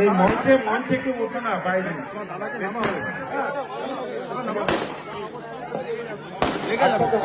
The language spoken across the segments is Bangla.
এই মঞ্চে মঞ্চে কেউ উঠো না বাইরে।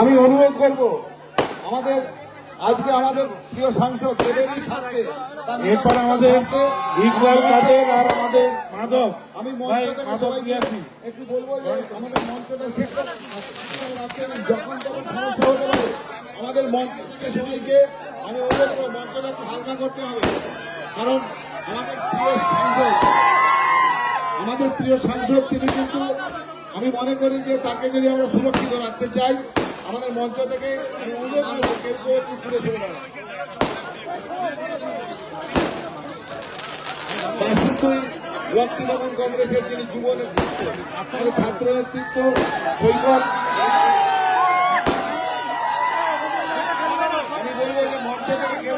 আমি অনুরোধ করব আমাদের আজকে আমাদের প্রিয় সাংসদ দেবেরই থাকতে এরপর আমাদের ইকবাল কাদের আর আমাদের মাধব। আমি ভাই, মঞ্চ থেকে সবাইকে একটু বলব যে আমাদের মঞ্চটা ঠিক রাখছেন যখন তখন সমস্যা হতে পারে আমাদের মঞ্চ থেকে সবাইকে আমি অনুরোধ করব মঞ্চটা একটু হালকা করতে হবে। কারণ আমাদের প্রিয় সাংসদ, আমাদের প্রিয় সাংসদ তিনি কিন্তু আমি মনে করি যে তাকে যদি আমরা সুরক্ষিত রাখতে চাই, আমাদের মঞ্চ থেকে আমি অনুরোধ করব কেউ কেউ একটু দূরে সরে দাঁড়ান। তৃণমূল কংগ্রেসের যিনি যুব নেতৃত্ব, আমাদের ছাত্র নেতৃত্ব আমি বলব যে মঞ্চ থেকে কেউ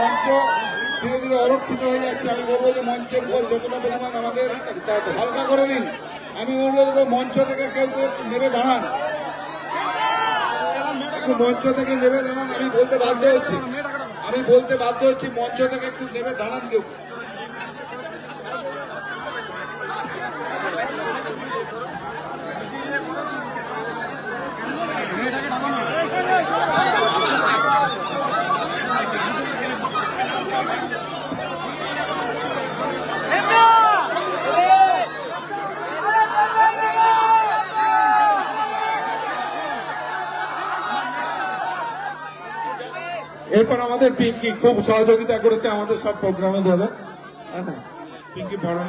মঞ্চ ধীরে অরক্ষিত হয়ে যাচ্ছে, আমি বলব যে মঞ্চের পর যতটা পরিমাণ আমাদের হালকা করে দিন। আমি বলব যে মঞ্চ থেকে কেউ কেউ নেমে দাঁড়ান। একটু মঞ্চ থেকে নেমে দাঁড়ান, আমি বলতে বাধ্য হচ্ছি। আমি বলতে বাধ্য হচ্ছি মঞ্চ থেকে একটু নেমে দাঁড়ান কেউ। এরপর আমাদের পিঙ্কি খুব সহযোগিতা করেছে আমাদের সব প্রোগ্রামে দাদা। হ্যাঁ, পিঙ্কি বরণ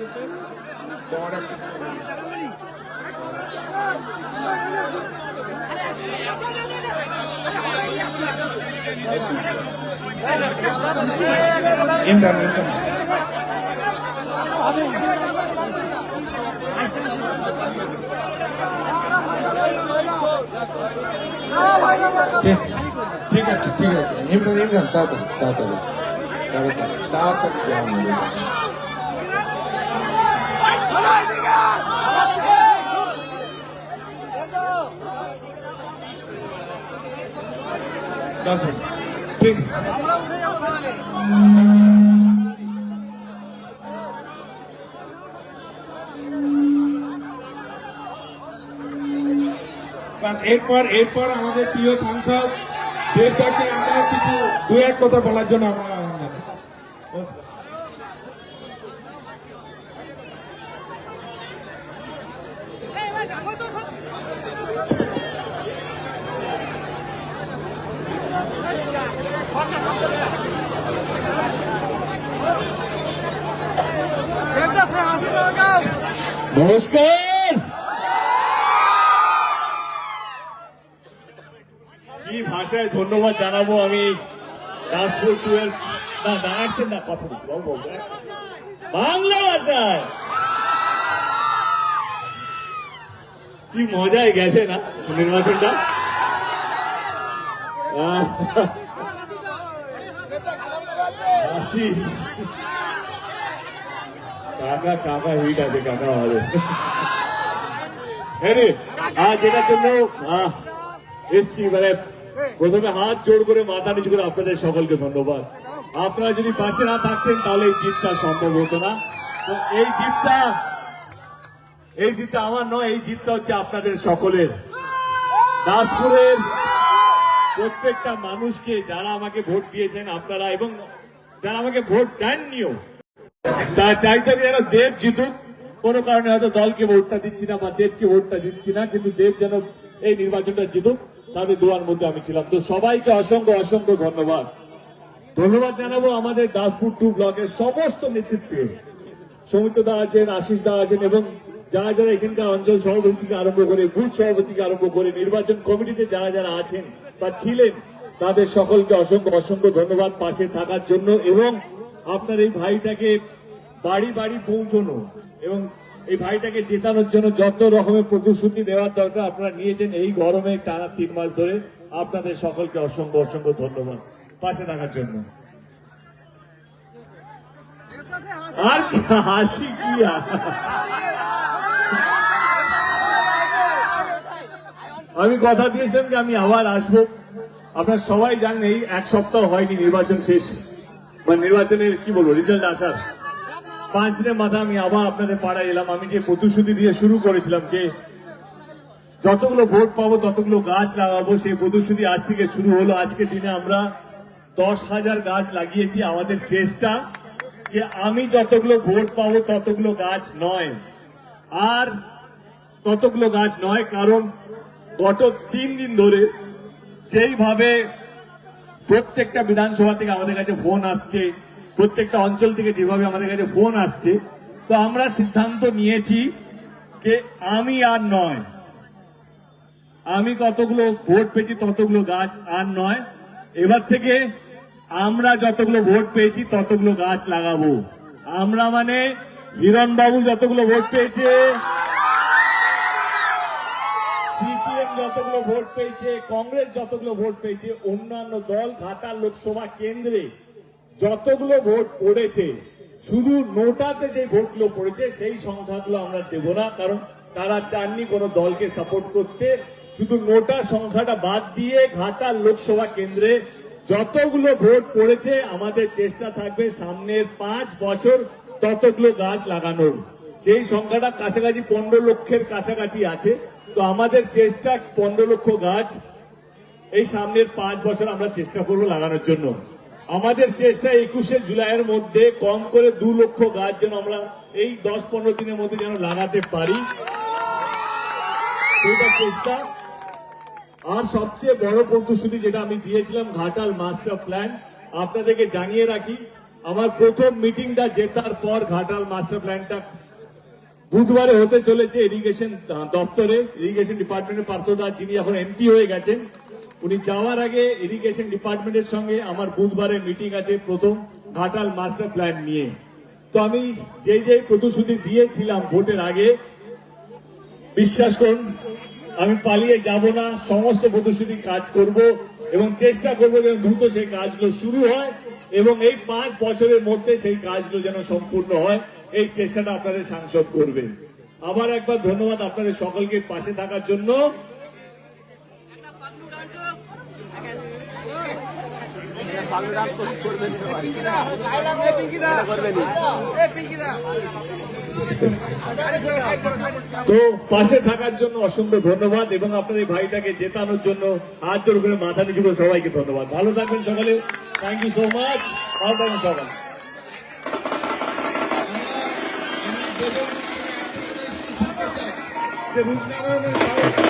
এসেছে। ঠিক আছে ঠিক আছে। ইমরান ইমরান তাড়াতাড়ি তাড়াতাড়ি। তাড়াতাড়ি তাড়াতাড়ি দশ মিনিট ঠিক বাস এরপর এরপর আমাদের প্রিয় সাংসদ দেবদাকে আমরা কিছু দু এক কথা বলার জন্য আমরা আহ্বান জানাচ্ছি। কি ভাষায় ধন্যবাদ জানাব আমি দাসপুর টুয়েলভ না দাঁড়াচ্ছেন না, কথা বলছি বলব বাংলা ভাষায়? কি মজায় গেছে না নির্বাচনটা কাকা কাকা হিট আছে, কাকা আমাদের। হ্যাঁ রে আজ যেটার জন্য এসছি মানে প্রথমে হাত জোড় করে, মাথা নিচু করে আপনাদের সকলকে ধন্যবাদ। আপনারা যদি পাশে না থাকতেন, তাহলে এই জিতটা সম্ভব হতো না। তো এই জিতটা এই জিতটা আমার নয়, এই জিতটা হচ্ছে আপনাদের সকলের। দাসপুরের প্রত্যেকটা মানুষকে যারা আমাকে ভোট দিয়েছেন আপনারা এবং যারা আমাকে ভোট দেননিও তা চাইতে হবে যেন দেব জিতুক। কোনো কারণে হয়তো দলকে ভোটটা দিচ্ছি না বা দেবকে ভোটটা দিচ্ছি না, কিন্তু দেব যেন এই নির্বাচনটা জিতুক, তাদের দোয়ার মধ্যে আমি ছিলাম। তো সবাইকে অসংখ্য অসংখ্য ধন্যবাদ। ধন্যবাদ জানাব আমাদের দাসপুর টু ব্লকের সমস্ত নেতৃত্বে। সৌমিত্র দা আছেন, আশিস দা আছেন এবং যারা যারা এখানকার অঞ্চল সভাপতি থেকে আরম্ভ করে, বুথ সভাপতি থেকে আরম্ভ করে, নির্বাচন কমিটিতে যারা যারা আছেন বা ছিলেন। তাদের সকলকে অসংখ্য অসংখ্য ধন্যবাদ পাশে থাকার জন্য এবং আপনার এই ভাইটাকে বাড়ি বাড়ি পৌঁছানো এবং এই ভাইটাকে জেতানোর জন্য যত রকমের প্রতিশ্রুতি দেওয়ার দরকার আপনারা নিয়েছেন, এই গরমে টানা তিন মাস ধরে আপনাদের সকলকে অসংখ্য অসংখ্য ধন্যবাদ পাশে থাকার জন্য। আর হাসি কি আর? আমি কথা দিয়েছিলাম যে আমি আবার আসব। আপনার সবাই জানেন এই এক সপ্তাহ হয়নি নির্বাচন শেষ। বা নির্বাচনের কি বলব রেজাল্ট আসার। পাঁচ দিনের মাথায় আমি আবার আপনাদের পাড়ায় এলাম। আমি যে প্রতিশ্রুতি দিয়ে শুরু করেছিলাম যে যতগুলো ভোট পাবো, ততগুলো গাছ লাগাবো, সেই প্রতিশ্রুতি আজ থেকে শুরু হলো। আজকে দিনে আমরা দশ হাজার গাছ লাগিয়েছি। আমাদের চেষ্টা যে আমি যতগুলো ভোট পাবো, ততগুলো গাছ নয়। আর ততগুলো গাছ নয়, কারণ গত তিন দিন ধরে যেইভাবে প্রত্যেকটা বিধানসভা থেকে আমাদের কাছে ফোন আসছে, প্রত্যেকটা অঞ্চল থেকে যেভাবে আমাদের কাছে ফোন আসছে, তো আমরা সিদ্ধান্ত নিয়েছি যে আমি আর নয়। আমি কতগুলো ভোট পেয়েছি, ততগুলো গাছ আর নয়। এবার থেকে আমরা যতগুলো ভোট পেয়েছি, ততগুলো গাছ লাগাবো। আমরা মানে হিরণবাবু যতগুলো ভোট পেয়েছে যতগুলো ভোট পেয়েছে, কংগ্রেস যতগুলো ভোট পেয়েছে, অন্যান্য দল, ঘাটাল লোকসভা কেন্দ্রে যতগুলো ভোট পড়েছে, শুধু নোটাতে যে ভোটগুলো পড়েছে, সেই সংখ্যাগুলো আমরা দেব না, কারণ তারা চাননি কোনো দলকে সাপোর্ট করতে। শুধু নোটা সংখ্যাটা বাদ দিয়ে ঘাটাল লোকসভা কেন্দ্রে যতগুলো ভোট পড়েছে, আমাদের চেষ্টা থাকবে সামনের পাঁচ বছর ততগুলো গাছ লাগানোর। যেই সংখ্যাটা কাছাকাছি পনেরো লক্ষের কাছাকাছি আছে, তো আমাদের চেষ্টা পনেরো লক্ষ গাছ এই সামনের পাঁচ বছর আমরা চেষ্টা করব লাগানোর জন্য। আমাদের চেষ্টা একুশে জুলাইয়ের মধ্যে কম করে দু লক্ষ গাছ যেন আমরা এই দশ পনেরো দিনের মধ্যে যেন লাগাতে পারি। চেষ্টা। আর সবচেয়ে বড় প্রতিশ্রুতি যেটা আমি দিয়েছিলাম, ঘাটাল মাস্টার প্ল্যান, আপনাদেরকে জানিয়ে রাখি, আমার প্রথম মিটিংটা জেতার পর ঘাটাল মাস্টার প্ল্যানটা বুধবারে হতে চলেছে ইরিগেশন দপ্তরে। ইরিগেশন ডিপার্টমেন্টের পার্থদা যিনি এখন এমপি হয়ে গেছেন, উনি যাওয়ার আগে ইরিগেশন ডিপার্টমেন্টের সঙ্গে আমার বুধবারে মিটিং আছে প্রথম ঘাটাল মাস্টার প্ল্যান নিয়ে। তো আমি যেই যেই প্রতিশ্রুতি দিয়েছিলাম ভোটের আগে, বিশ্বাস করুন, আমি পালিয়ে যাব না, সমস্ত প্রতিশ্রুতি কাজ করব। এবং চেষ্টা করব যেন দ্রুত সেই কাজগুলো শুরু হয় এবং এই পাঁচ বছরের মধ্যে সেই কাজগুলো যেন সম্পূর্ণ হয়। এই চেষ্টাটা আপনাদের সাংসদ করবেন। আবার একবার ধন্যবাদ আপনাদের সকলকে পাশে থাকার জন্য। তো পাশে থাকার জন্য অসংখ্য ধন্যবাদ এবং আপনার এই ভাইটাকে জেতানোর জন্য হাত জোর করে মাথা নিচু করে সবাইকে ধন্যবাদ ভালো থাকবেন সকালে থ্যাংক ইউ সো মাচ ভালো থাকবেন সকালে বাড়ি